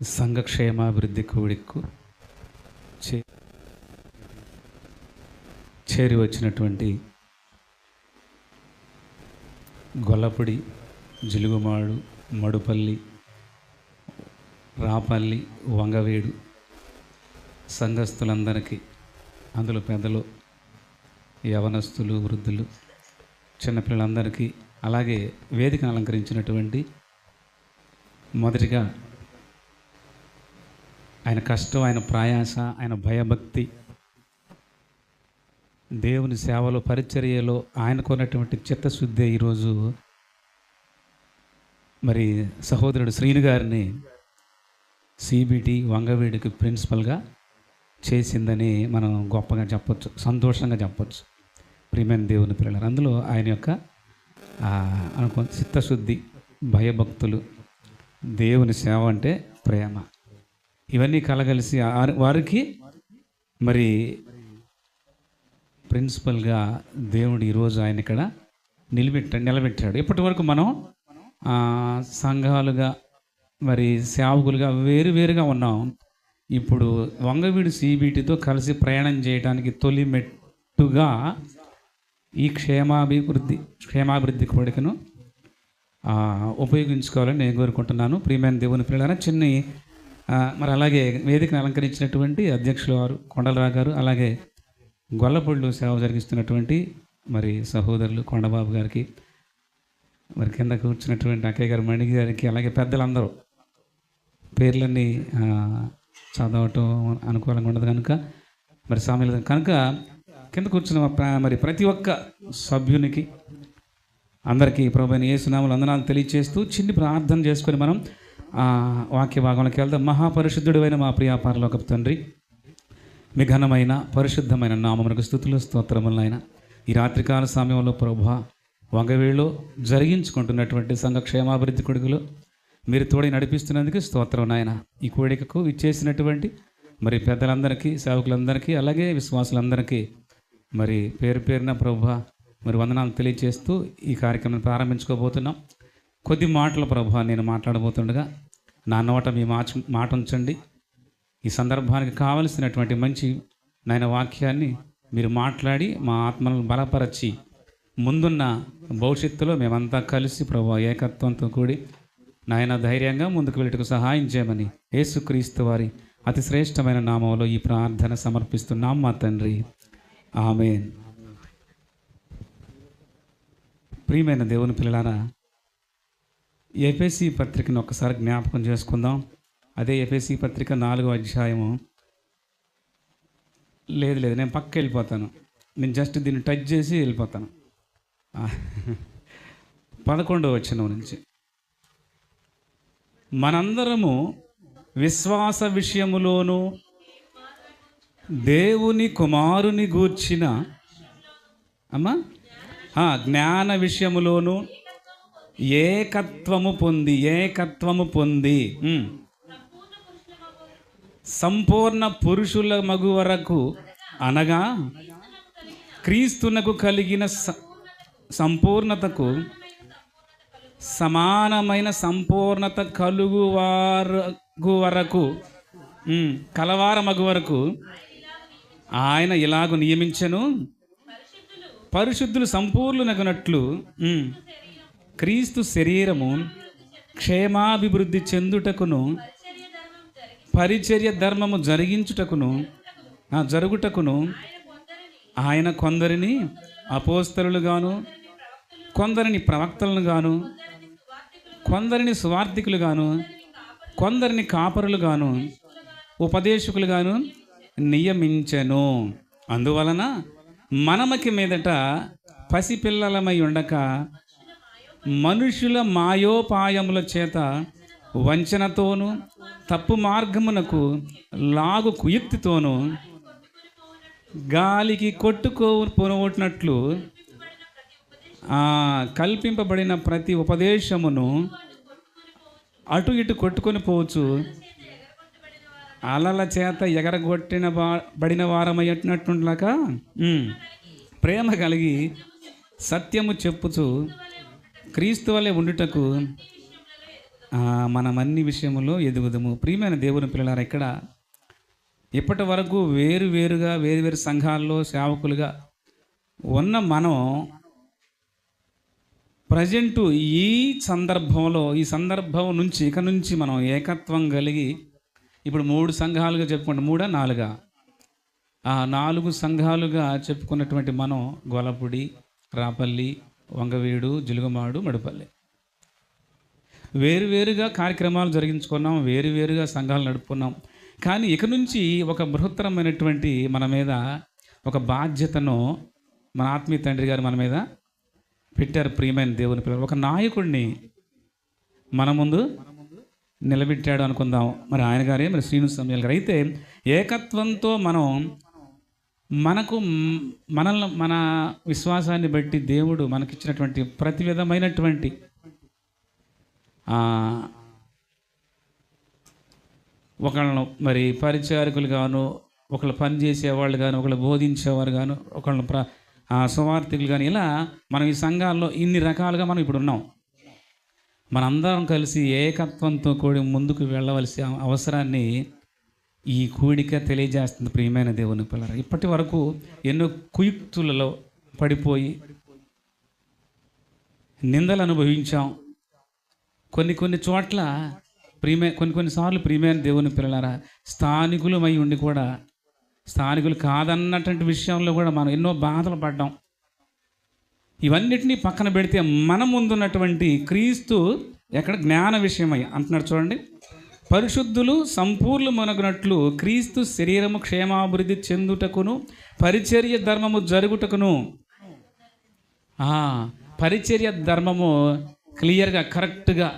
సంఘక్షేమాభివృద్ధి కూడికు చే చేరి వచ్చినటువంటి గొల్లపూడి జిలుగుమాడు మడుపల్లి రాపల్లి వంగవేడు సంఘస్థులందరికీ అందులో పెద్దలు యవనస్తులు వృద్ధులు చిన్నపిల్లలందరికీ అలాగే వేదికను అలంకరించినటువంటి మొదటిగా ఆయన కష్టం ఆయన ప్రయాస ఆయన భయభక్తి. దేవుని సేవలో పరిచర్యలో ఆయనకున్నటువంటి చిత్తశుద్ధి ఈరోజు. మరి సహోదరుడు శ్రీను గారిని సిబిటి వంగవీడికి ప్రిన్సిపల్గా చేసిందని మనం గొప్పగా చెప్పొచ్చు సంతోషంగా చెప్పొచ్చు. ప్రియమైన దేవుని పిల్లలు అందులో ఆయన యొక్క అనుకో చిత్తశుద్ధి భయభక్తులు. దేవుని సేవ అంటే ప్రేమ. ఇవన్నీ కలగలిసి వారికి మరి ప్రిన్సిపల్గా దేవుడు ఈరోజు ఆయన ఇక్కడ నిలబెట్ట నిలబెట్టాడు. ఇప్పటి వరకు మనం సంఘాలుగా మరి సేవకులుగా వేరు వేరుగా ఉన్నాం. ఇప్పుడు వంగవీడు సీబీటీతో కలిసి ప్రయాణం చేయడానికి తొలి మెట్టుగా ఈ క్షేమాభివృద్ధి క్షేమాభివృద్ధి కోరికను ఉపయోగించుకోవాలని నేను కోరుకుంటున్నాను. ప్రియమైన దేవుని పిల్లల చిన్ని మరి అలాగే వేదికను అలంకరించినటువంటి అధ్యక్షులు వారు కొండలరావు గారు అలాగే గొల్లపొళ్ళు సేవ జరిగిస్తున్నటువంటి మరి సహోదరులు కొండబాబు గారికి మరి కింద కూర్చున్నటువంటి అక్కయ్య గారు మణి గారికి అలాగే పెద్దలందరూ పేర్లన్నీ చదవటం అనుకూలంగా ఉండదు కనుక మరి సామెలు కనుక కింద కూర్చున్న మరి ప్రతి ఒక్క సభ్యునికి అందరికీ ప్రభుని ఏ సునాములు అందనాలు తెలియచేస్తూ చిన్ని ప్రార్థన చేసుకొని మనం వాక్య భాగంలోకి వెళ్దాం. మహాపరిశుద్ధుడు అయిన మా ప్రియాపారలోక తండ్రి మీ ఘనమైన పరిశుద్ధమైన నామమునకు స్థుతులు స్తోత్రములైన ఈ రాత్రికాల సమయంలో ప్రభా వంగవేళ్ళు జరిగించుకుంటున్నటువంటి సంఘ క్షేమాభివృద్ధి కొడుకులు మీరు తోడి నడిపిస్తున్నందుకు స్తోత్రం నాయన. ఈ కోడికకు ఇచ్చేసినటువంటి మరి పెద్దలందరికీ సేవకులందరికీ అలాగే విశ్వాసులందరికీ మరి పేరు పేరున ప్రభా మరి వందనాలు తెలియజేస్తూ ఈ కార్యక్రమం ప్రారంభించుకోబోతున్నాం. కొద్ది మాటల ప్రభు నేను మాట్లాడబోతుండగా. నా నోట మీ మాట మాట ఉంచండి. ఈ సందర్భానికి కావలసినటువంటి మంచి నాయన వాక్యాన్ని మీరు మాట్లాడి మా ఆత్మలను బలపరచి ముందున్న భవిష్యత్తులో మేమంతా కలిసి ప్రభు ఏకత్వంతో కూడి నాయన ధైర్యంగా ముందుకు వెళ్ళటకు సహాయం చేయమని యేసుక్రీస్తు వారి అతి శ్రేష్టమైన నామంలో ఈ ప్రార్థన సమర్పిస్తున్నాం మా తండ్రి. ఆమె ప్రియమైన దేవుని పిల్లలారా ఎఫ్ఎసి పత్రికను ఒకసారి జ్ఞాపకం చేసుకుందాం. అదే ఎఫ్ఎసి పత్రిక నాలుగో అధ్యాయము. లేదు లేదు నేను పక్క వెళ్ళిపోతాను. నేను జస్ట్ దీన్ని టచ్ చేసి వెళ్ళిపోతాను. పదకొండవ వచ్చిన నుంచి. మనందరము విశ్వాస విషయములోను దేవుని కుమారుని గూర్చిన అమ్మా? జ్ఞాన విషయములోనూ ఏకత్వము పొంది ఏకత్వము పొంది. సంపూర్ణ పురుషుల మగు వరకు అనగా క్రీస్తునకు కలిగిన స- సంపూర్ణతకు సమానమైన సంపూర్ణత కలుగువారగు వరకు కలవారమగు కలవార మగు వరకు ఆయన ఇలాగ నియమించను. పరిశుద్ధులు సంపూర్ణనగునట్లు క్రీస్తు శరీరము క్షేమాభివృద్ధి చెందుటకును పరిచర్య ధర్మము జరిగించుటకును జరుగుటకును ఆయన కొందరిని అపోస్తలుగాను కొందరిని ప్రవక్తలను గాను కొందరిని స్వార్థికులుగాను కొందరిని కాపరులుగాను ఉపదేశకులుగాను నియమించెను. అందువలన మనమకి మీదట పసిపిల్లలమై ఉండక మనుషుల మాయోపాయముల చేత వంచనతోనూ తప్పు మార్గమునకు లాగు కుయుక్తితోనూ గాలికి కొట్టుకోనట్లు ఆ, కల్పింపబడిన ప్రతి ఉపదేశమును అటు ఇటు కొట్టుకొని పోవచ్చు. అలల చేత ఎగరగొట్టిన బడిన వారమయ్యట్టునట్లుండక ప్రేమ కలిగి సత్యము చెప్పుచు క్రీస్తు వలె ఉండుటకు మనం అన్ని విషయంలో ఎదుగుదము. ప్రియమైన దేవుని పిల్లలారా ఇక్కడ ఇప్పటి వరకు వేరు వేరుగా వేరు వేరు సంఘాల్లో సేవకులుగా ఉన్న మనం ప్రజెంటు ఈ సందర్భంలో ఈ సందర్భం నుంచి ఇక నుంచి మనం ఏకత్వం కలిగి ఇప్పుడు మూడు సంఘాలుగా చెప్పుకుంటే మూడా నాలుగా? ఆ నాలుగు సంఘాలుగా చెప్పుకున్నటువంటి మనం గొలపుడి రాపల్లి వంగవీడు జిలుగమాడు మడుపల్లి. వేరువేరుగా కార్యక్రమాలు జరిగించుకున్నాం వేరువేరుగా సంఘాలు నడుపుకున్నాం. కానీ ఇక నుంచి ఒక బృహత్తరమైనటువంటి మన మీద ఒక బాధ్యతను మన ఆత్మీయ తండ్రి గారు మన మీద పెట్టారు ప్రియమైన దేవుని పిల్లలు. ఒక నాయకుడిని మన ముందు నిలబెట్టాడు అనుకుందాం. మరి ఆయన గారే మరి శ్రీను సమయాలు గారు. అయితే ఏకత్వంతో మనం మనకు మనల్ని మన విశ్వాసాన్ని బట్టి దేవుడు మనకిచ్చినటువంటి ప్రతి విధమైనటువంటి ఒకళ్ళను మరి పరిచారకులు గాను ఒకళ్ళు పనిచేసేవాళ్ళు కానీ ఒకళ్ళు బోధించేవారు గాను ఒకళ్ళు ప్ర ఆ, సువార్థికులు కానీ ఇలా మనం ఈ సంఘాల్లో ఇన్ని రకాలుగా మనం ఇప్పుడు ఉన్నాం. మనందరం కలిసి ఏకత్వంతో కూడి ముందుకు వెళ్ళవలసిన అవసరాన్ని ఈ కూడిక తెలియజేస్తుంది ప్రియమైన దేవుని పిల్లలు ఇప్పటి వరకు ఎన్నో కుయుక్తులలో పడిపోయి నిందలు అనుభవించాం. కొన్ని కొన్ని చోట్ల ప్రియమే కొన్ని కొన్నిసార్లు ప్రియమైన దేవుని పిల్లలారా స్థానికులమై ఉండి కూడా స్థానికులు కాదన్నటువంటి విషయంలో కూడా మనం ఎన్నో బాధలు పడ్డాం. ఇవన్నిటినీ పక్కన పెడితే మన ముందున్నటువంటి క్రీస్తు ఎక్కడ జ్ఞాన విషయమై అంటున్నాడు చూడండి. పరిశుద్ధులు సంపూర్ణమనగునట్లు క్రీస్తు శరీరము క్షేమాభివృద్ధి చెందుటకును పరిచర్య ధర్మము జరుగుటకును. పరిచర్య ధర్మము క్లియర్గా కరెక్ట్గా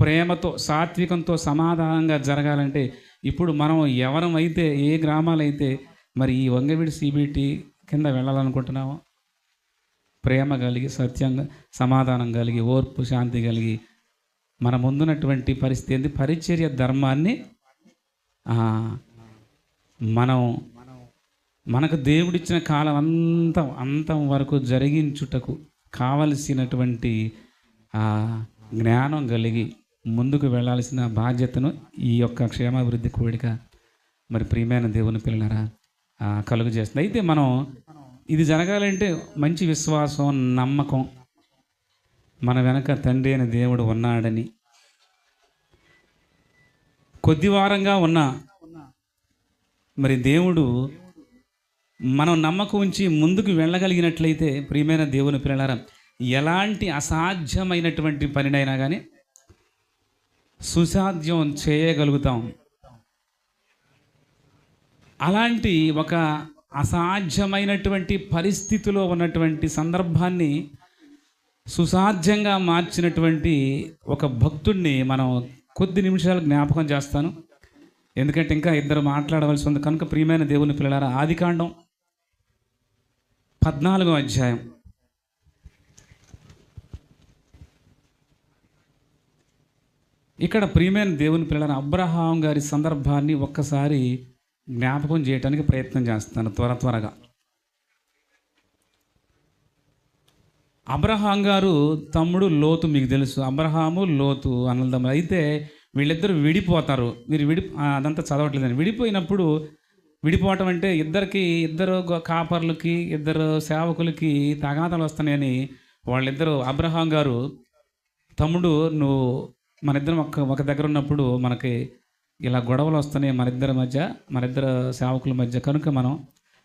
ప్రేమతో సాత్వికంతో సమాధానంగా జరగాలంటే ఇప్పుడు మనం ఎవరమైతే ఏ గ్రామాలైతే మరి ఈ వంగవీడి సిబిటి కింద వెళ్ళాలనుకుంటున్నామో ప్రేమ కలిగి సత్యంగా సమాధానం కలిగి ఓర్పు శాంతి కలిగి మన ముందున్నటువంటి పరిస్థితి ఏంది? పరిచర్య ధర్మాన్ని మనం మనకు దేవుడిచ్చిన కాలం అంతం అంతం వరకు జరిగించుటకు కావలసినటువంటి జ్ఞానం కలిగి ముందుకు వెళ్ళాల్సిన బాధ్యతను ఈ యొక్క క్షేమాభివృద్ధి కోడిక మరి ప్రియమైన దేవుని పిల్లలరా కలుగు చేస్తుంది అయితే మనం ఇది జరగాలంటే మంచి విశ్వాసం నమ్మకం మన వెనక తండ్రి అయిన దేవుడు ఉన్నాడని. కొద్ది వారంగా ఉన్న మరి దేవుడు మనం నమ్మకం ఉంచి ముందుకు వెళ్ళగలిగినట్లయితే ప్రియమైన దేవుని పిల్లలారా ఎలాంటి అసాధ్యమైనటువంటి పనినైనా కానీ సుసాధ్యం చేయగలుగుతాం. అలాంటి ఒక అసాధ్యమైనటువంటి పరిస్థితిలో ఉన్నటువంటి సందర్భాన్ని సుసాధ్యంగా మార్చినటువంటి ఒక భక్తుడిని మనం కొద్ది నిమిషాలు జ్ఞాపకం చేస్తాను. ఎందుకంటే ఇంకా ఇద్దరు మాట్లాడవలసి ఉంది. కనుక ప్రియమైన దేవుని పిల్లలారా ఆదికాండం పద్నాలుగో అధ్యాయం. ఇక్కడ ప్రియమైన దేవుని పిల్లల అబ్రహాం గారి సందర్భాన్ని ఒక్కసారి జ్ఞాపకం చేయడానికి ప్రయత్నం చేస్తాను త్వర త్వరగా. అబ్రహాం గారు తమ్ముడు లోతు మీకు తెలుసు. అబ్రహాము లోతు అన్నదమ్ములు అయితే వీళ్ళిద్దరు విడిపోతారు. మీరు విడి అదంతా చదవట్లేదని విడిపోయినప్పుడు విడిపోవటం అంటే ఇద్దరికి ఇద్దరు గొ- కాపర్లకి ఇద్దరు సేవకులకి తగాదాలు వస్తున్నాయని వాళ్ళిద్దరు అబ్రహాం గారు తమ్ముడు నువ్వు మన ఇద్దరం ఒక ఒక దగ్గర ఉన్నప్పుడు మనకి ఇలా గొడవలు వస్తున్నాయి మన ఇద్దరి మధ్య మన ఇద్దరు సేవకుల మధ్య. కనుక మనం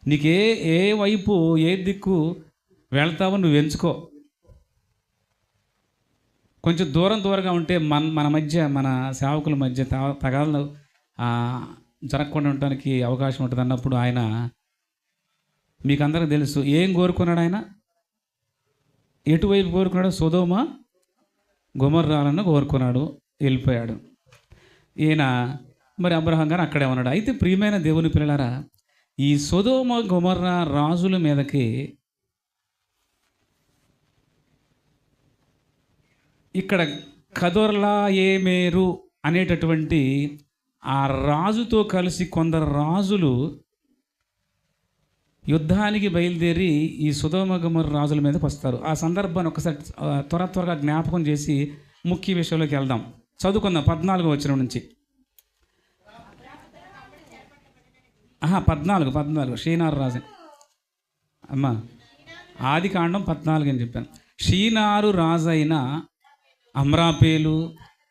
నీకు ఏ ఏ వైపు ఏ దిక్కు వెళ్తావో నువ్వు ఎంచుకో. కొంచెం దూరం దూరంగా ఉంటే మన మన మధ్య మన సేవకుల మధ్య తగాదలు జరగకుండా ఉండడానికి అవకాశం ఉంటుంది అన్నప్పుడు ఆయన మీకు అందరికీ తెలుసు. ఏం కోరుకున్నాడు ఆయన? ఎటువైపు కోరుకున్నాడు? సుధోమ గుమర్రాలను కోరుకున్నాడు వెళ్ళిపోయాడు. ఈయన మరి అబ్రహం గారు అక్కడే ఉన్నాడు. అయితే ప్రియమైన దేవుని పిల్లలారా ఈ సుధోమ గుమర్రా రాజుల మీదకి ఇక్కడ కదొర్లా ఏమేరు అనేటటువంటి ఆ రాజుతో కలిసి కొందరు రాజులు యుద్ధానికి బయలుదేరి ఈ సుధోమగమరు రాజుల మీదకి వస్తారు ఆ సందర్భాన్ని ఒకసారి త్వర త్వరగా జ్ఞాపకం చేసి ముఖ్య విషయంలోకి వెళ్దాం. చదువుకుందాం పద్నాలుగు వచ్చిన నుంచి. ఆహా పద్నాలుగు పద్నాలుగు. శ్రీనారు రాజు. అమ్మా ఆది కాండం పద్నాలుగు అని చెప్పాను. షీనారు రాజైన అమ్రాపేలు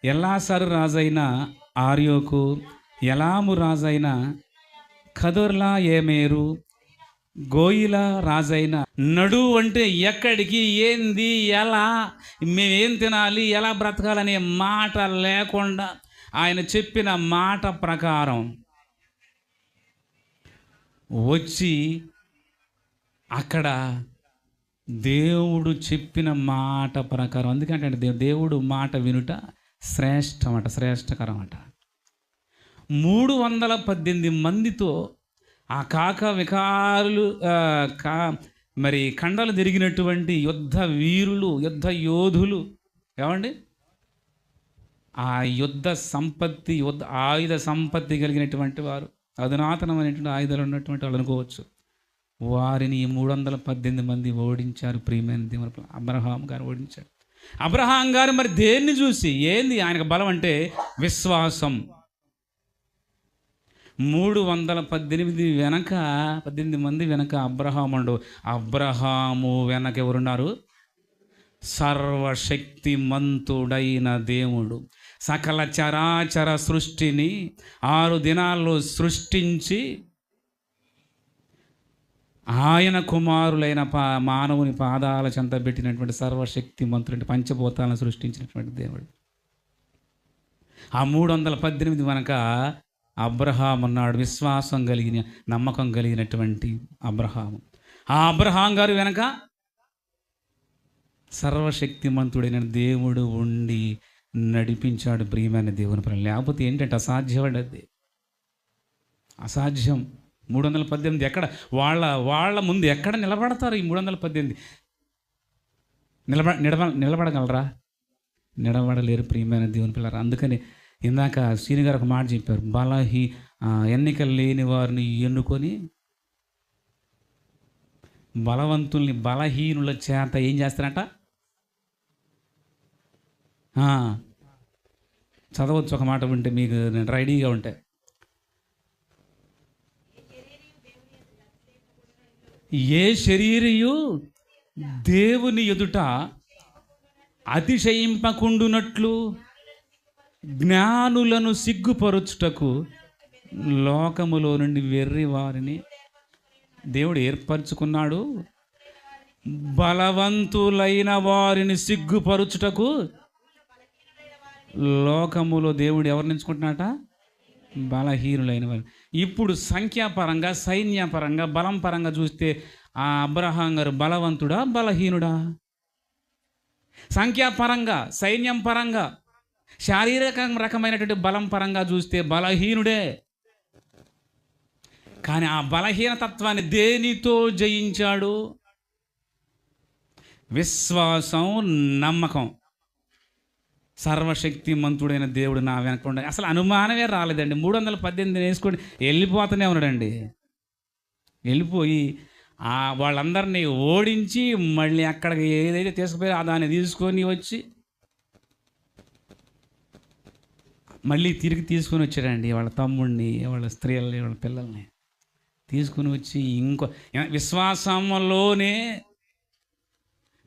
ఎల్లాసరు రాజైన ఆర్యోకు ఎలాము రాజైన కదుర్లా ఏమేరు గోయిల రాజైన నడు అంటే ఎక్కడికి ఏంది ఎలా మేమేం తినాలి ఎలా బ్రతకాలనే మాట లేకుండా ఆయన చెప్పిన మాట ప్రకారం వచ్చి అక్కడ దేవుడు చెప్పిన మాట ప్రకారం అందుకంటే దేవుడు మాట వినుట శ్రేష్టమట శ్రేష్టకరం అట మూడు వందల పద్దెనిమిది మందితో ఆ కాక వికారులు కా మరి కండలు తిరిగినటువంటి యుద్ధ వీరులు యుద్ధ యోధులు ఏమండి? ఆ యుద్ధ సంపత్తి యుద్ధ ఆయుధ సంపత్తి కలిగినటువంటి వారు అధునాతనమైనటువంటి ఆయుధాలు ఉన్నటువంటి వాళ్ళు అనుకోవచ్చు. వారిని ఈ మూడు వందల పద్దెనిమిది మంది ఓడించారు. ప్రియమైన దేవుని అబ్రహాం గారు ఓడించారు. అబ్రహాం గారు మరి దేన్ని చూసి? ఏంది ఆయనకు బలం అంటే విశ్వాసం. మూడు వందల పద్దెనిమిది వెనక పద్దెనిమిది మంది వెనక అబ్రహాముండు అబ్రహాము వెనక ఎవరున్నారు? సర్వశక్తిమంతుడైన దేవుడు. సకల చరాచర సృష్టిని ఆరు దినాల్లో సృష్టించి ఆయన కుమారులైన పా మానవుని పాదాల చెంత పెట్టినటువంటి సర్వశక్తిమంతుడు అంటే పంచభూతాలను సృష్టించినటువంటి దేవుడు. ఆ మూడు వందల పద్దెనిమిది వెనక అబ్రహాం ఉన్నాడు విశ్వాసం కలిగిన నమ్మకం కలిగినటువంటి అబ్రహాము. ఆ అబ్రహాం గారు వెనక సర్వశక్తిమంతుడైన దేవుడు ఉండి నడిపించాడు ప్రియమైన దేవుని పని లేకపోతే ఏంటంటే అసాధ్యపడి అది. అసాధ్యం. మూడు వందల పద్దెనిమిది ఎక్కడ? వాళ్ళ వాళ్ళ ముందు ఎక్కడ నిలబడతారు ఈ మూడు వందల పద్దెనిమిది? నిలబ నిలబ నిలబడగలరా? నిలబడలేరు ప్రియమైన దేవుని పిల్లలు అందుకని ఇందాక శ్రీని గారు ఒక మాట చెప్పారు. బలహీ ఎన్నికలు లేని వారిని ఎన్నుకొని బలవంతుల్ని బలహీనుల చేత ఏం చేస్తారంట? చదవచ్చు ఒక మాట ఉంటే మీకు రెడీగా ఉంటే. ఏ శరీరయు దేవుని ఎదుట అతిశయింపకుండునట్లు జ్ఞానులను సిగ్గుపరుచుటకు లోకములో నుండి వెర్రి వారిని దేవుడు ఏర్పరచుకున్నాడు. బలవంతులైన వారిని సిగ్గుపరుచుటకు లోకములో దేవుడు ఎవరిని ఎంచుకుంటున్నాట బలహీనులైన వారు ఇప్పుడు సంఖ్యాపరంగా సైన్యపరంగా బలం పరంగా చూస్తే ఆ అబ్రహాం గారు బలవంతుడా బలహీనుడా? సంఖ్యాపరంగా సైన్యం పరంగా శారీరక రకమైనటువంటి బలం పరంగా చూస్తే బలహీనుడే. కానీ ఆ బలహీనతత్వాన్ని దేనితో జయించాడు? విశ్వాసం నమ్మకం. సర్వశక్తిమంతుడైన దేవుడు నా వెనక అసలు అనుమానమే రాలేదండి. మూడు వందల పద్దెనిమిది వేసుకొని వెళ్ళిపోతూనే ఉన్నాడండి. వెళ్ళిపోయి వాళ్ళందరినీ ఓడించి మళ్ళీ అక్కడికి ఏదైతే తీసుకుపోయి ఆ దాన్ని తీసుకొని వచ్చి మళ్ళీ తిరిగి తీసుకొని వచ్చాడండి వాళ్ళ తమ్ముడిని వాళ్ళ స్త్రీలని వాళ్ళ పిల్లల్ని. తీసుకుని వచ్చి ఇంకో విశ్వాసంలోనే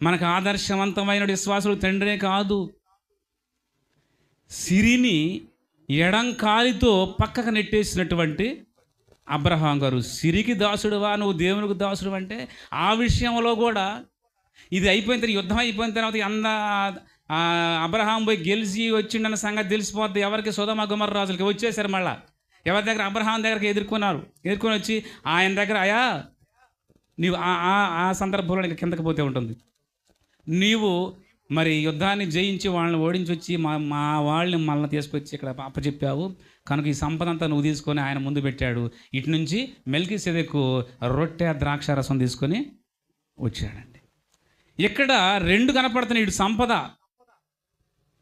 మనకు ఆదర్శవంతమైన విశ్వాసులు తండ్రే కాదు. సిరిని ఎడం కాలితో పక్కకు నెట్టేసినటువంటి అబ్రహాం గారు సిరికి దాసుడువా నువ్వు దేవునికి దాసుడు అంటే ఆ విషయంలో కూడా ఇది అయిపోయిన తర్వాత యుద్ధం అయిపోయిన తర్వాత అంద అబ్రహాం పోయి గెలిచి వచ్చిండన్న సంగతి తెలిసిపోద్ది. ఎవరికి? సుధమ గుమర్ రాజులకి వచ్చేసారు మళ్ళా. ఎవరి దగ్గర? అబ్రహాం దగ్గరికి ఎదుర్కొన్నారు. ఎదుర్కొని వచ్చి ఆయన దగ్గర అయా నీవు ఆ- ఆ- ఆ సందర్భంలో ఇంకా కిందకి పోతే ఉంటుంది. నీవు మరి యుద్ధాన్ని జయించి వాళ్ళని ఓడించి వచ్చి మా మా వాళ్ళని మళ్ళీ తీసుకొచ్చి ఇక్కడ అప్పచెప్పావు. కనుక ఈ సంపద అంతా నువ్వు తీసుకొని ఆయన ముందు పెట్టాడు. ఇటు నుంచి మెల్కి సెదెక్కు రొట్టె ద్రాక్ష రసం తీసుకొని వచ్చాడండి. ఇక్కడ రెండు కనపడుతున్నాయి. ఇటు సంపద.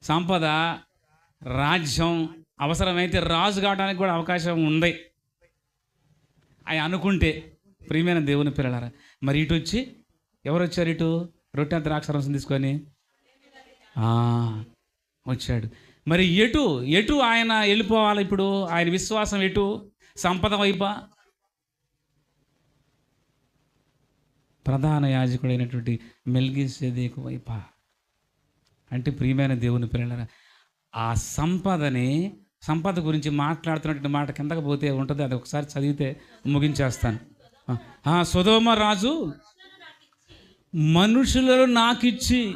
సంపద రాజ్యం అవసరమైతే రాజు కావడానికి కూడా అవకాశం ఉంది. అవి అనుకుంటే ప్రియమైన దేవుని పిల్లలారా మరి ఇటు వచ్చి ఎవరు వచ్చారు ఇటు? రొట్టె ద్రాక్ష రసం తీసుకొని వచ్చాడు. మరి ఎటు ఎటు ఆయన వెళ్ళిపోవాలి ఇప్పుడు? ఆయన విశ్వాసం ఎటు? సంపద వైపా? ప్రధాన యాజకుడైనటువంటి మెల్గిసేదేకు వైపా? అంటే ప్రియమైన దేవుని పిల్లల ఆ సంపదని సంపద గురించి మాట్లాడుతున్నటువంటి మాట కిందకు పోతే ఉంటుంది అది ఒకసారి చదివితే ముగించేస్తాను. సుధోమ రాజు మనుషులను నాకిచ్చి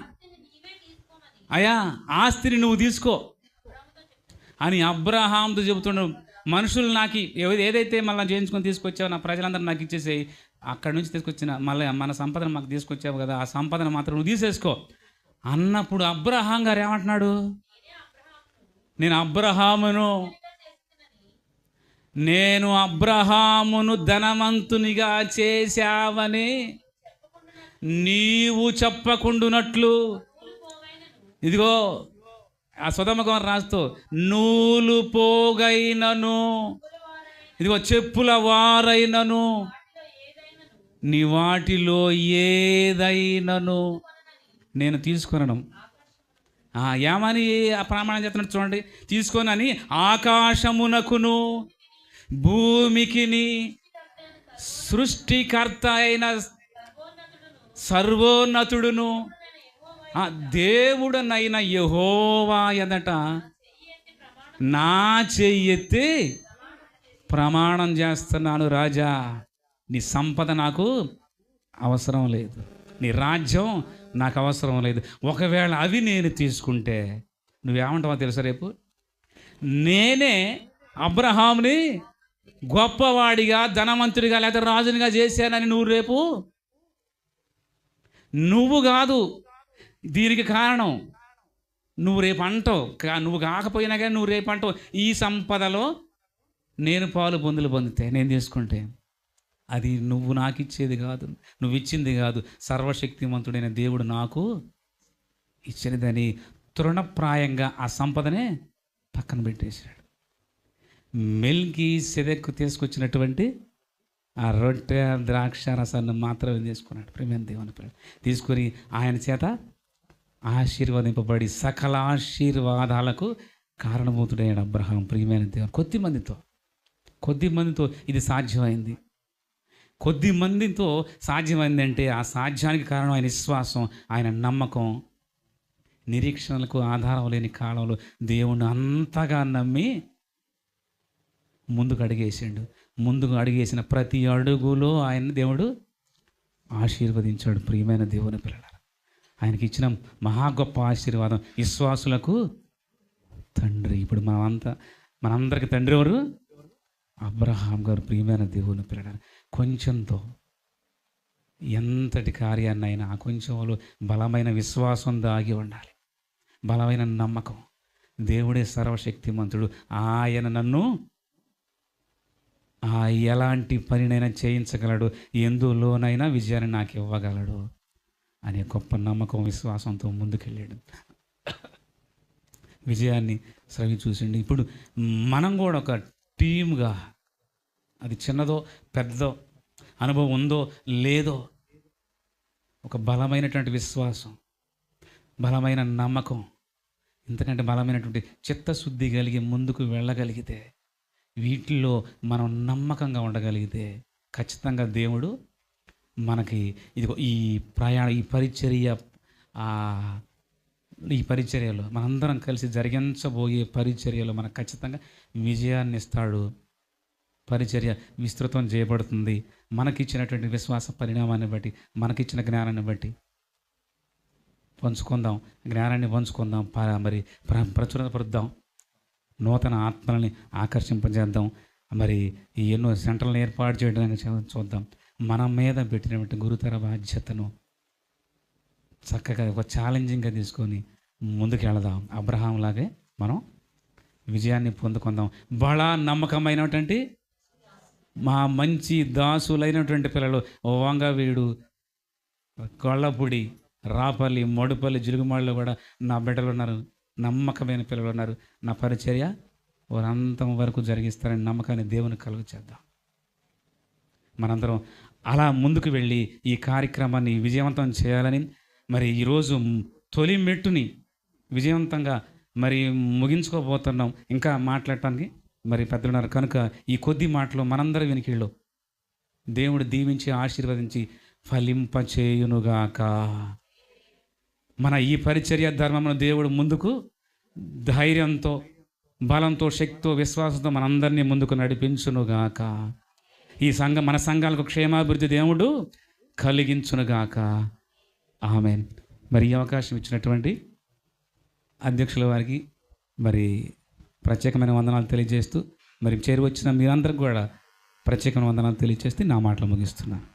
అయా ఆస్తిని నువ్వు తీసుకో అని అబ్రహాంతో చెబుతున్నాడు మనుషులు నాకు ఏదైతే మళ్ళీ చేయించుకొని తీసుకొచ్చావు నా ప్రజలందరూ నాకు ఇచ్చేసేయి. అక్కడి నుంచి తీసుకొచ్చిన మళ్ళీ మన సంపదను మాకు తీసుకొచ్చావు కదా ఆ సంపదను మాత్రం నువ్వు తీసేసుకో. అన్నప్పుడు అబ్రహాం గారు ఏమంటున్నాడు? నేను అబ్రహామును నేను అబ్రహామును ధనవంతునిగా చేశావని నీవు చెప్పకుండునట్లు ఇదిగో ఆ సుధమగం రాస్తూ నూలు పోగైనను ఇదిగో చెప్పుల వారైనను నీ వాటిలో ఏదైనను నేను తీసుకొనను. ఆ, ఏమని ఆ ప్రమాణం చేస్తున్నట్టు చూడండి. తీసుకొనని ఆకాశమునకును భూమికిని సృష్టికర్త అయిన సర్వోన్నతుడును దేవుడనైన యహోవా ఎదట నా చెయ్యెత్తి ప్రమాణం చేస్తున్నాను రాజా. నీ సంపద నాకు అవసరం లేదు. నీ రాజ్యం నాకు అవసరం లేదు. ఒకవేళ అవి నేను తీసుకుంటే నువ్వేమంటావో తెలుసా రేపు? నేనే అబ్రహాంని గొప్పవాడిగా ధనవంతుడిగా లేదా రాజునిగా చేశానని నువ్వు రేపు? నువ్వు కాదు దీనికి కారణం నువ్వు రేపు అంటావు. నువ్వు కాకపోయినా కానీ నువ్వు రేపు అంటావు. ఈ సంపదలో నేను పాలు పొందులు పొందితే నేను తీసుకుంటే అది నువ్వు నాకు ఇచ్చేది కాదు నువ్వు ఇచ్చింది కాదు. సర్వశక్తిమంతుడైన దేవుడు నాకు ఇచ్చినదని తృణప్రాయంగా ఆ సంపదనే పక్కన పెట్టేశాడు. మెల్కి సెదెక్కు తీసుకొచ్చినటువంటి ఆ రొట్టె ద్రాక్ష రసాన్ని మాత్రమే తీసుకున్నాడు. ప్రేమ దేవుని తీసుకొని ఆయన చేత ఆశీర్వదింపబడి సకల ఆశీర్వాదాలకు కారణభూతుడైన అబ్రహాం ప్రియమైన దేవుడు కొద్ది మందితో కొద్ది మందితో ఇది సాధ్యమైంది. కొద్ది మందితో సాధ్యమైంది అంటే ఆ సాధ్యానికి కారణం ఆయన విశ్వాసం ఆయన నమ్మకం. నిరీక్షణలకు ఆధారం లేని కాలంలో దేవుణ్ణి అంతగా నమ్మి ముందుకు అడిగేసిండు. ముందుకు అడిగేసిన ప్రతి అడుగులో ఆయన దేవుడు ఆశీర్వదించాడు. ప్రియమైన దేవుని పిల్లల ఆయనకి ఇచ్చిన మహా గొప్ప ఆశీర్వాదం. విశ్వాసులకు తండ్రి. ఇప్పుడు మనమంతా మనందరికి తండ్రి ఎవరు? అబ్రహాం గారు ప్రియమైన దేవుని పిల్లడారు కొంచెంతో ఎంతటి కార్యాన్నైనా ఆ కొంచెంలో బలమైన విశ్వాసం దాగి ఉండాలి. బలమైన నమ్మకం. దేవుడే సర్వశక్తిమంతుడు. ఆయన నన్ను ఆ ఎలాంటి పనినైనా చేయించగలడు. ఎందులోనైనా విజయాన్ని నాకు ఇవ్వగలడు. అనే గొప్ప నమ్మకం విశ్వాసంతో ముందుకెళ్ళాడు. విజయాన్ని స్రవి చూసిండి. ఇప్పుడు మనం కూడా ఒక టీమ్గా అది చిన్నదో పెద్దదో అనుభవం ఉందో లేదో ఒక బలమైనటువంటి విశ్వాసం బలమైన నమ్మకం ఇంతకంటే బలమైనటువంటి చిత్తశుద్ధి కలిగి ముందుకు వెళ్ళగలిగితే వీటిల్లో మనం నమ్మకంగా ఉండగలిగితే ఖచ్చితంగా దేవుడు మనకి ఇది ఈ ప్రయాణ ఈ పరిచర్య ఈ పరిచర్యలో మనందరం కలిసి జరిగించబోయే పరిచర్యలో మనకు ఖచ్చితంగా విజయాన్ని ఇస్తాడు. పరిచర్య విస్తృతం చేయబడుతుంది. మనకిచ్చినటువంటి విశ్వాస పరిణామాన్ని బట్టి మనకిచ్చిన జ్ఞానాన్ని బట్టి పంచుకుందాం. జ్ఞానాన్ని పంచుకుందాం. మరి ప్ర ప్రచురపరుద్దాం నూతన ఆత్మల్ని ఆకర్షింపజేద్దాం. మరి ఈ ఎన్నో సెంటర్లను ఏర్పాటు చేయడానికి చూద్దాం. మన మీద పెట్టినటువంటి గురుతర బాధ్యతను చక్కగా ఒక ఛాలెంజింగ్గా తీసుకొని ముందుకు వెళదాం అబ్రహాం లాగే మనం విజయాన్ని పొందుకుందాం. బళ నమ్మకమైనటువంటి మా మంచి దాసులైనటువంటి పిల్లలు వంగవీడు కొళ్ళపూడి రాపల్లి మడుపల్లి జిలుగుమాళ్ళు కూడా నా బిడ్డలు ఉన్నారు. నమ్మకమైన పిల్లలు ఉన్నారు. నా పరిచర్య వారంతం వరకు జరిగిస్తారని నమ్మకాన్ని దేవుని కలుగు చేద్దాం మనందరం అలా ముందుకు వెళ్ళి ఈ కార్యక్రమాన్ని విజయవంతం చేయాలని మరి ఈరోజు తొలి మెట్టుని విజయవంతంగా మరి ముగించుకోబోతున్నాం. ఇంకా మాట్లాడటానికి మరి పెద్దలున్నారు. కనుక ఈ కొద్ది మాటలు మనందరి వెనుకళ్ళు. దేవుడు దీవించి ఆశీర్వదించి ఫలింపచేయునుగాక. మన ఈ పరిచర్య ధర్మమును దేవుడు ముందుకు ధైర్యంతో బలంతో శక్తితో విశ్వాసంతో మనందరినీ ముందుకు నడిపించునుగాక. ఈ సంఘం మన సంఘాలకు క్షేమాభివృద్ధి దేవుడు కలిగించునుగాక. ఆమె మరి ఈ అవకాశం ఇచ్చినటువంటి అధ్యక్షుల వారికి మరి ప్రత్యేకమైన వందనాలు తెలియజేస్తూ మరి చేరువచ్చిన మీరందరికి కూడా ప్రత్యేకమైన వందనాలు తెలియజేస్తే నా మాటలు ముగిస్తున్నాను